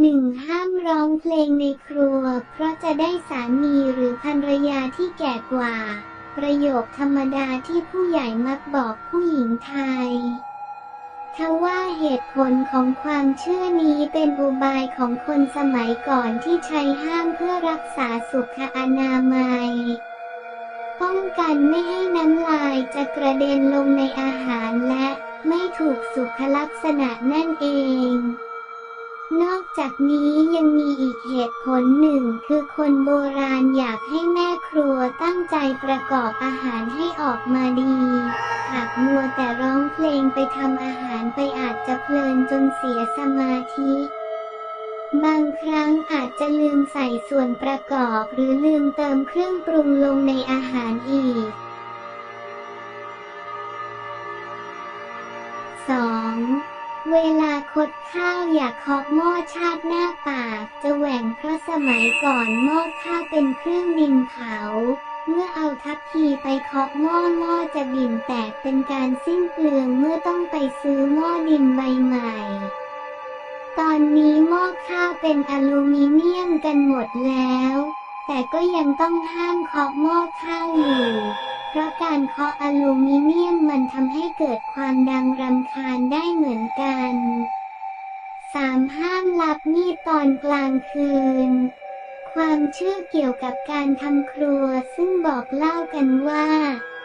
หนึ่งห้ามร้องเพลงในครัว เพราะจะได้สามีหรือภรรยาที่แก่กว่า ประโยคธรรมดาที่ผู้ใหญ่มักบอกผู้หญิงไทยทว่าเหตุผลของความเชื่อนี้เป็นอุบายของคนสมัยก่อนที่ใช้ห้ามเพื่อรักษาสุขอนามัย ป้องกันไม่ให้น้ำลายจะกระเด็นลงในอาหารและไม่ถูกสุขลักษณะนั่นเอง นอกจากนี้ยังมีอีกเหตุผลหนึ่งคือคนโบราณอยากให้แม่ครัวตั้งใจประกอบอาหารให้ออกมาดี หากมัวแต่ร้องเพลงไปทำอาหารไปอาจจะเพลินจนเสียสมาธิ บางครั้งอาจจะลืมใส่ส่วนประกอบหรือลืมเติมเครื่องปรุงลงในอาหารอีก เวลาคดข้าวอย่าเคาะหม้อชาติหน้าปากจะแหว่งเพราะสมัยก่อนหม้อข้าวเป็นเครื่องดินเผา เมื่อเอาทัพพีไปเคาะหม้อหม้อจะบิ่นแตกเป็นการสิ้นเปลืองเมื่อต้องไปซื้อหม้อดินใบใหม่ ตอนนี้หม้อข้าวเป็นอลูมิเนียมกันหมดแล้ว แต่ก็ยังต้องห้ามเคาะหม้อข้าวอยู่ ราะการเคาะอลูมิเนียมมันทำให้เกิดความดังรำคาญได้เหมือนกัน 3. ห้ามรับมีดตอนกลางคืน ความเชื่อเกี่ยวกับการทำครัวซึ่งบอกเล่ากันว่า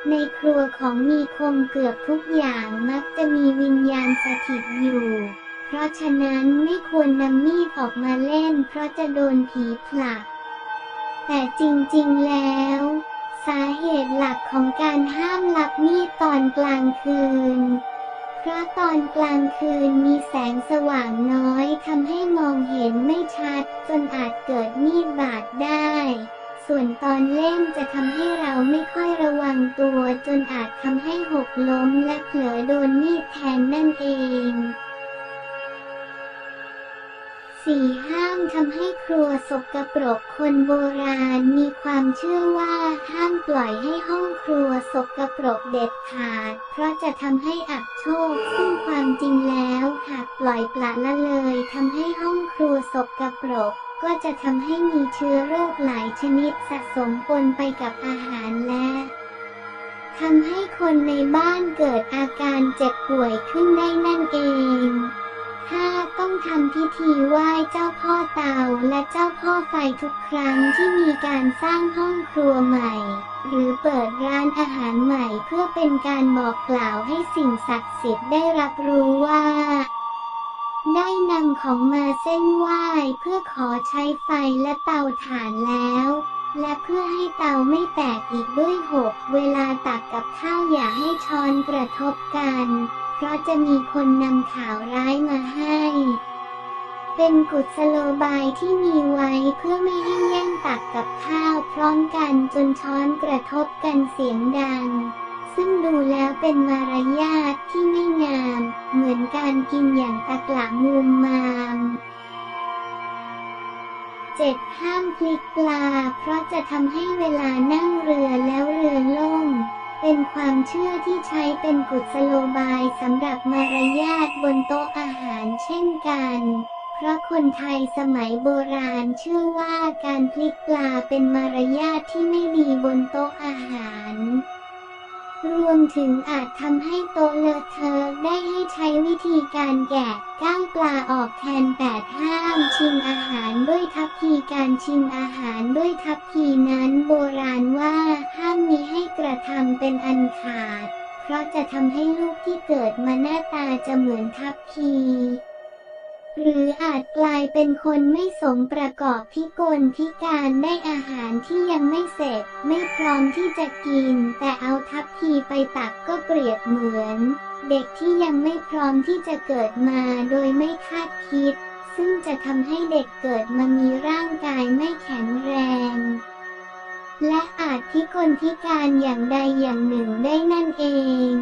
ในครัวของมีคมเกือบทุกอย่างมักจะมีวิญญาณสถิตอยู่ เพราะฉะนั้นไม่ควรนำมีดออกมาเล่น เพราะจะโดนผีผลัก แต่จริงๆแล้ว สาเหตุหลักของการห้ามรับมีดตอนกลางคืน เพราะตอนกลางคืนมีแสงสว่างน้อยทำให้มองเห็นไม่ชัด จนอาจเกิดมีดบาดได้ ส่วนตอนเล่นจะทำให้เราไม่ค่อยระวังตัว จนอาจทำให้หกล้มและเผลอโดนมีดแทงนั่นเอง สี่ห้ามทำให้ครัวสกปรกคนโบราณมีความเชื่อว่าห้ามปล่อยให้ห้องครัวสกปรกเด็ดขาด เพราะจะทำให้อับโชค ซึ่งความจริงแล้วหากปล่อยปละละเลยทำให้ห้องครัวสกปรกก็จะทำให้มีเชื้อโรคหลายชนิดสะสมปนไปกับอาหารและทำให้คนในบ้านเกิดอาการเจ็บป่วยขึ้นได้นั่นเอง ถ้าต้องทำพิธีไหว้เจ้าพ่อเตาและเจ้าพ่อไฟทุกครั้งที่มีการสร้างห้องครัวใหม่ หรือเปิดร้านอาหารใหม่เพื่อเป็นการบอกกล่าวให้สิ่งศักดิ์สิทธิ์ได้รับรู้ว่า ได้นำของมาเส้นไหว้เพื่อขอใช้ไฟและเตาถ่านแล้วและเพื่อให้เตาไม่แตกอีกด้วยหก เวลาตักกับข้าวอย่าให้ช้อนกระทบกัน เพราะจะมีคนนำข่าวร้ายมา เป็นกุศโลบายที่มีไว้เพื่อไม่ให้แย่งตักกับข้าวพร้อมกันจนช้อนกระทบกันเสียงดัง ซึ่งดูแล้วเป็นมารยาทที่ไม่งาม เหมือนการกินอย่างตะกละมุมมาม 7. ห้ามพลิกปลา เพราะจะทำให้เวลานั่งเรือแล้วเรือล่ม เป็นความเชื่อที่ใช้เป็นกุศโลบายสำหรับมารยาทบนโต๊ะอาหารเช่นกัน พราะคนไทยสมัยโบราณเชื่อว่าการพลิกปลาเป็นมารยาทที่ไม่ดีบนโต๊ะอาหาร รวมถึงอาจทำให้โต๊ะเลอะเทอะได้ให้ใช้วิธีการแกะก้างปลาออกแทนแปดห้ามชิมอาหารด้วยทัพพีการชิมอาหารด้วยทัพพีนั้นโบราณว่าห้ามมีให้กระทำเป็นอันขาด เพราะจะทำให้ลูกที่เกิดมาหน้าตาจะเหมือนทัพพี หรืออาจกลายเป็นคนไม่สมประกอบพิกลพิการได้อาหารที่ยังไม่เสร็จ ไม่พร้อมที่จะกิน แต่เอาทัพพีไปตักก็เปรียบเหมือน เด็กที่ยังไม่พร้อมที่จะเกิดมาโดยไม่คาดคิด ซึ่งจะทำให้เด็กเกิดมามีร่างกายไม่แข็งแรง และอาจพิกลพิการอย่างใดอย่างหนึ่งได้นั่นเอง